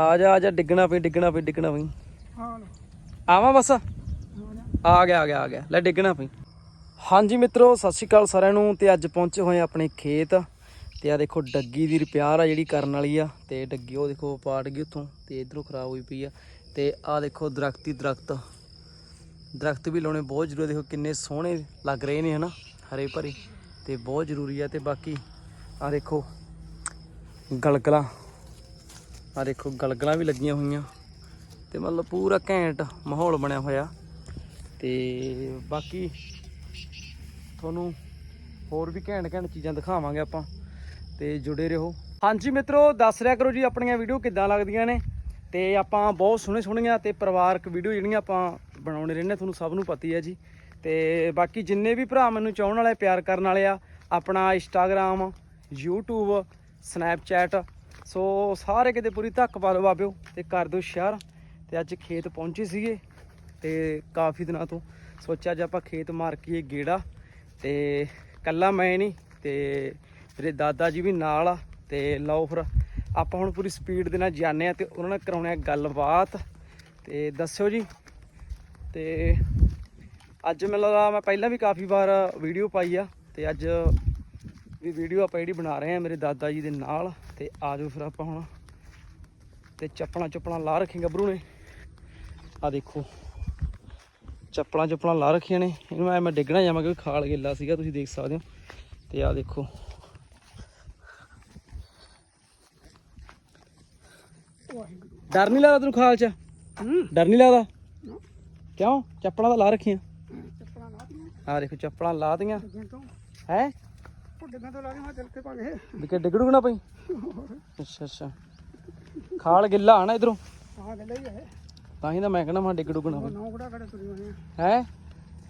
ਆ ਜਾ ਆ ਜਾ ਡਿੱਗਣਾ ਪਈ ਡਿੱਗਣਾ ਪਈ ਡਿੱਗਣਾ ਪਈ। ਹਾਂ। ਆਵਾਂ ਬਸ? ਆ ਗਿਆ ਆ ਗਿਆ ਆ ਗਿਆ। ਲੈ ਡਿੱਗਣਾ ਪਈ। ਹਾਂਜੀ ਮਿੱਤਰੋ ਸਤਿ ਸ਼੍ਰੀ ਅਕਾਲ ਸਾਰਿਆਂ ਨੂੰ। ਤੇ ਅੱਜ ਪਹੁੰਚੇ ਹੋਏ ਆਪਣੇ ਖੇਤ। ਤੇ ਆ ਦੇਖੋ ਡੱਗੀ ਦੀ ਰਿਪੇਅਰ ਆ ਜਿਹੜੀ ਕਰਨ ਵਾਲੀ ਆ। ਤੇ ਡੱਗੀ ਉਹ ਦੇਖੋ ਪਾਟ ਗਈ ਉੱਥੋਂ। ਤੇ ਇਧਰੋਂ ਖਰਾਬ ਹੋਈ ਪਈ ਆ। ਤੇ ਆ ਦੇਖੋ ਦਰਖਤ ਦਰਖਤ। ਦਰਖਤ ਵੀ ਲਾਉਣੇ ਬਹੁਤ ਜ਼ਰੂਰੀ ਦੇਖੋ ਕਿੰਨੇ ਸੋਹਣੇ ਲੱਗ ਰਹੇ ਨੇ ਹਨਾ? ਹਰੇ ਭਰੇ। ਤੇ ਬਹੁਤ ਜ਼ਰੂਰੀ ਆ। ਤੇ ਬਾਕੀ ਆ ਦੇਖੋ ਗਲਗਲਾਂ। ਆ ਦੇਖੋ ਗਲਗਲਾਂ ਵੀ ਲੱਗੀਆਂ ਹੋਈਆਂ ਤੇ ਮਤਲਬ ਪੂਰਾ ਘੈਂਟ ਮਾਹੌਲ ਬਣਿਆ ਹੋਇਆ। ਤੇ ਬਾਕੀ ਤੁਹਾਨੂੰ ਹੋਰ ਵੀ ਘੈਂਟ ਘੈਂਟ ਚੀਜ਼ਾਂ ਦਿਖਾਵਾਂਗੇ ਆਪਾਂ। ਤੇ ਜੁੜੇ ਰਹੋ। ਹਾਂਜੀ ਮਿੱਤਰੋ, ਦੱਸ ਰਿਹਾ ਕਰੋ ਜੀ ਆਪਣੀਆਂ ਵੀਡੀਓ ਕਿੱਦਾਂ ਲੱਗਦੀਆਂ ਨੇ। ਤੇ ਆਪਾਂ ਬਹੁਤ ਸੋਹਣੇ ਸੋਹਣੀਆਂ ਤੇ ਪਰਿਵਾਰਕ ਵੀਡੀਓ ਜਿਹੜੀਆਂ ਆਪਾਂ ਬਣਾਉਣੇ ਰਹਿੰਦੇ, ਤੁਹਾਨੂੰ ਸਭ ਨੂੰ ਪਤਾ ਹੀ ਹੈ ਜੀ। ਤੇ ਬਾਕੀ ਜਿੰਨੇ ਵੀ ਭਰਾ ਮੈਨੂੰ ਚਾਹਣ ਵਾਲੇ, ਪਿਆਰ ਕਰਨ ਵਾਲੇ ਆ, ਆਪਣਾ ਇੰਸਟਾਗ੍ਰam YouTube ਸਨੈਪਚੈਟ ਸੋ ਸਾਰੇ ਕਿਤੇ ਪੂਰੀ ਧੱਕ ਪਾ ਲਓ ਬਾਬਿਓ ਤੇ ਕਰ ਦਿਓ ਸ਼ਹਿਰ। ਤੇ ਅੱਜ ਖੇਤ ਪਹੁੰਚੇ ਸੀਗੇ ਤੇ ਕਾਫੀ ਦਿਨਾਂ ਤੋਂ ਸੋਚਿਆ ਜੇ ਆਪਾਂ ਖੇਤ ਮਾਰ ਕੇ ਗੇੜਾ। ਤੇ ਕੱਲਾ ਮੈਂ ਨਹੀਂ ਤੇ ਮੇਰੇ ਦਾਦਾ ਜੀ ਵੀ ਨਾਲ ਆ। ਤੇ ਲਓ ਫਿਰ, ਆਪਾਂ ਹੁਣ ਪੂਰੀ ਸਪੀਡ ਦੇ ਨਾਲ ਜਾਂਦੇ ਆ ਤੇ ਉਹਨਾਂ ਨਾਲ ਕਰਾਉਣੇ ਆ ਗੱਲਬਾਤ। ਤੇ ਦੱਸਿਓ ਜੀ। ਤੇ ਅੱਜ ਮੈਨੂੰ ਲੱਗਦਾ ਮੈਂ ਪਹਿਲਾਂ ਵੀ ਕਾਫੀ ਵਾਰ ਵੀਡੀਓ ਪਾਈ ਆ। ਤੇ ਅੱਜ ਵੀ ਵੀਡੀਓ ਆਪਾਂ ਜਿਹੜੀ ਬਣਾ ਰਹੇ ਆ ਮੇਰੇ ਦਾਦਾ ਜੀ ਦੇ ਨਾਲ ਤੇ ਆ ਜਾਓ ਫਿਰ ਆਪਾਂ ਹੁਣ। ਤੇ ਚੱਪਲਾਂ ਚੁੱਪਲਾਂ ਲਾ ਰੱਖੀਆਂ ਗੱਭਰੂ ਨੇ। ਆ ਦੇਖੋ ਚੱਪਲਾਂ ਚੁੱਪਲਾਂ ਲਾ ਰੱਖੀਆਂ ਨੇ। ਇਹਨੂੰ ਐ ਮੈਂ ਡਿੱਗਣਾ ਜਾਵਾਂ ਕਿਉਂਕਿ ਖਾਲ ਗਿੱਲਾ ਸੀਗਾ ਤੁਸੀਂ ਦੇਖ ਸਕਦੇ ਹੋ। ਤੇ ਆ ਦੇਖੋ। ਡਰ ਨਹੀਂ ਲੱਗਦਾ ਤੈਨੂੰ ਖਾਲ ਚ? ਹੂੰ। ਡਰ ਨਹੀਂ ਲੱਗਦਾ? ਕਿਉਂ? ਚੱਪਲਾਂ ਤਾਂ ਲਾ ਰੱਖੀਆਂ। ਆ ਦੇਖੋ ਚੱਪਲਾਂ ਲਾ ਦੀਆਂ ਡਿੱਗਣ ਤੋਂ। ਹੈ? ਉਹ ਡਿੱਗਣ ਤੋਂ ਲਾ ਕੇ ਮੈਂ ਚੱਲ ਕੇ। ਭਾਗੇ ਵੀ ਕਿ ਡਿੱਗ ਡੁੱਗ ਨਾ ਪਈ ਅੱਛਾ ਅੱਛਾ। ਖਾਲ ਗਿੱਲਾ ਆ ਨਾ ਇਧਰੋਂ? ਆਹ ਗੱਲ ਹੀ ਹੈ ਤਾਂ ਹੀ ਤਾਂ ਮੈਂ ਕਹਿੰਦਾ ਮੈਂ ਡਿੱਗ ਡੁੱਗ ਨਾ ਪਈ ਨੌ ਕੜਾ ਕੜੇ ਤੁਰੇ ਹੋਣੇ ਹੈ?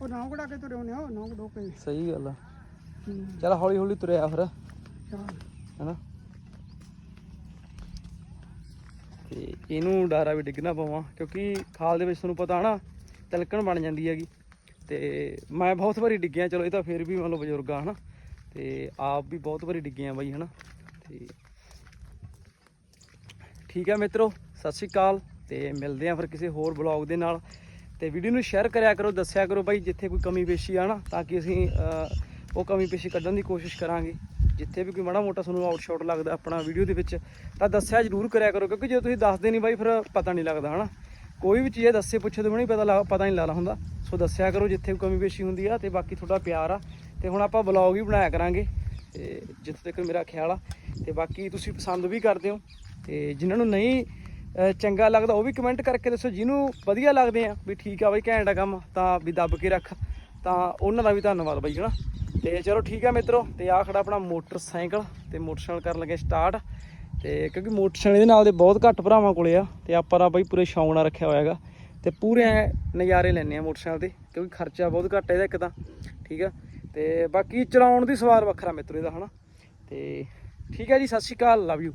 ਉਹ ਨੌ ਕੜਾ ਕੇ ਤੁਰੇ ਹੋਣੇ ਆ ਨੌ ਕੜੋ ਕੇ ਸਹੀ ਗੱਲ ਆ। ਹੂੰ। ਚਲ ਹੌਲੀ ਹੌਲੀ ਤੁਰਿਆ ਫਿਰ। ਹੈਨਾ? ਤੇ ਇਹਨੂੰ ਡਾਰਾ ਵੀ ਡਿੱਗਣਾ ਪਵਾਂ ਕਿਉਂਕਿ ਖਾਲ ਦੇ ਵਿੱਚ ਤੁਹਾਨੂੰ ਪਤਾ ਨਾ ਤਿਲਕਣ ਬਣ ਜਾਂਦੀ ਹੈਗੀ। ਤੇ ਮੈਂ ਬਹੁਤ ਵਾਰੀ ਡਿੱਗਿਆ ਚਲੋ ਇਹ ਤਾਂ ਫਿਰ ਵੀ ਮੰਨ ਲਓ ਬਜ਼ੁਰਗ ਆ ਹਨਾ? ਤੇ ਆਪ ਵੀ ਬਹੁਤ ਵਾਰੀ ਡਿੱਗੇ ਡਿੱਗਿਆ ਬਾਈ, ਹਨਾ? ਤੇ ਠੀਕ ਹੈ ਮਿੱਤਰੋ, ਸਤਿ ਸ਼੍ਰੀ ਅਕਾਲ ਤੇ ਮਿਲਦੇ ਆ ਫਿਰ ਕਿਸੇ ਹੋਰ ਬਲੌਗ ਦੇ ਨਾਲ। ਤੇ ਵੀਡੀਓ ਨੂੰ ਸ਼ੇਅਰ ਕਰਿਆ ਕਰੋ, ਦੱਸਿਆ ਕਰੋ ਬਾਈ, ਜਿੱਥੇ ਕੋਈ ਕਮੀ ਪੇਸ਼ੀ ਆ ਨਾ, ਤਾਂ ਕਿ ਅਸੀਂ ਉਹ ਕਮੀ ਪੇਸ਼ੀ ਕੱਢਣ ਦੀ ਕੋਸ਼ਿਸ਼ ਕਰਾਂਗੇ। ਜਿੱਥੇ ਵੀ ਕੋਈ ਮਾੜਾ ਮੋਟਾ ਤੁਹਾਨੂੰ ਆਊਟਸ਼ਾਟ ਲੱਗਦਾ ਆਪਣਾ ਵੀਡੀਓ ਦੇ ਵਿੱਚ, ਤਾਂ ਦੱਸਿਆ ਜ਼ਰੂਰ ਕਰਿਆ ਕਰੋ, ਕਿਉਂਕਿ ਜੇ ਤੁਸੀਂ ਦੱਸਦੇ ਨਹੀਂ ਬਾਈ, ਫਿਰ ਪਤਾ ਨਹੀਂ ਲੱਗਦਾ, ਹਨਾ? ਕੋਈ ਵੀ ਚੀਜ਼ ਦੱਸੇ ਪੁੱਛੇ ਤੋਂ ਵੀ ਨਹੀਂ ਪਤਾ ਲੱਗ ਪਤਾ ਨਹੀਂ ਲੱਗਦਾ ਹੁੰਦਾ। ਸੋ ਦੱਸਿਆ ਕਰੋ ਜਿੱਥੇ ਕੋਈ ਕਮੀ ਪੇਸ਼ੀ ਹੁੰਦੀ ਆ ਤੇ ਬਾਕੀ ਤੁਹਾਡਾ ਪਿਆਰ ਆ। ਤੇ ਹੁਣ ਆਪਾਂ ਬਲੌਗ ਵੀ ਬਣਾਇਆ ਕਰਾਂਗੇ। ਤੇ ਜਿੱਥੇ ਤੱਕ ਮੇਰਾ ਖਿਆਲ ਆ, ਤੇ ਬਾਕੀ ਤੁਸੀਂ ਪਸੰਦ ਵੀ ਕਰਦੇ ਹੋ। ਤੇ ਜਿਨ੍ਹਾਂ ਨੂੰ ਨਹੀਂ ਚੰਗਾ ਲੱਗਦਾ ਉਹ ਵੀ ਕਮੈਂਟ ਕਰਕੇ ਦੱਸੋ, ਜਿਹਨੂੰ ਵਧੀਆ ਲੱਗਦੇ ਆ ਵੀ ਠੀਕ ਆ ਬਾਈ, ਘੈਂਟ ਆ ਕੰਮ, ਤਾਂ ਵੀ ਦੱਬ ਕੇ ਰੱਖ। ਤਾਂ ਉਹਨਾਂ ਦਾ ਵੀ ਧੰਨਵਾਦ ਬਾਈ, ਹਨਾ। ਤੇ ਚਲੋ ਠੀਕ ਆ ਮਿੱਤਰੋ, ਤੇ ਆ ਖੜਾ ਆਪਣਾ ਮੋਟਰਸਾਈਕਲ, ਤੇ ਮੋਟਰਸਾਈਕਲ ਕਰਨ ਲੱਗੇ ਸਟਾਰਟ ਤੇ ਕਿਉਂਕਿ ਮੋਟਰਸਾਈਕਲ ਦੇ ਨਾਲ ਦੇ ਬਹੁਤ ਘੱਟ ਭਰਾਵਾਂ ਕੋਲੇ ਆ, ਤੇ ਆਪਾਂ ਦਾ ਬਾਈ ਪੂਰੇ ਸ਼ੌਂਕ ਨਾਲ ਰੱਖਿਆ ਹੋਇਆ ਹੈਗਾ। ਤੇ ਪੂਰੇ ਐਂ ਨਜ਼ਾਰੇ ਲੈਣੇ ਆ ਮੋਟਰਸਾਈਕਲ ਤੇ, ਕਿਉਂਕਿ ਖਰਚਾ ਬਹੁਤ ਘੱਟ ਇਹਦਾ ਇੱਕ ਤਾਂ, ਠੀਕ ਆ। ਤੇ ਬਾਕੀ ਚਲਾਉਣ ਦੀ ਸਵਾਦ ਵੱਖਰਾ ਮਿੱਤਰੋ ਇਹਦਾ ਹਨਾ। ਤੇ ਠੀਕ ਹੈ ਜੀ, ਸਤਿ ਸ਼੍ਰੀ ਅਕਾਲ ਲਵ ਯੂ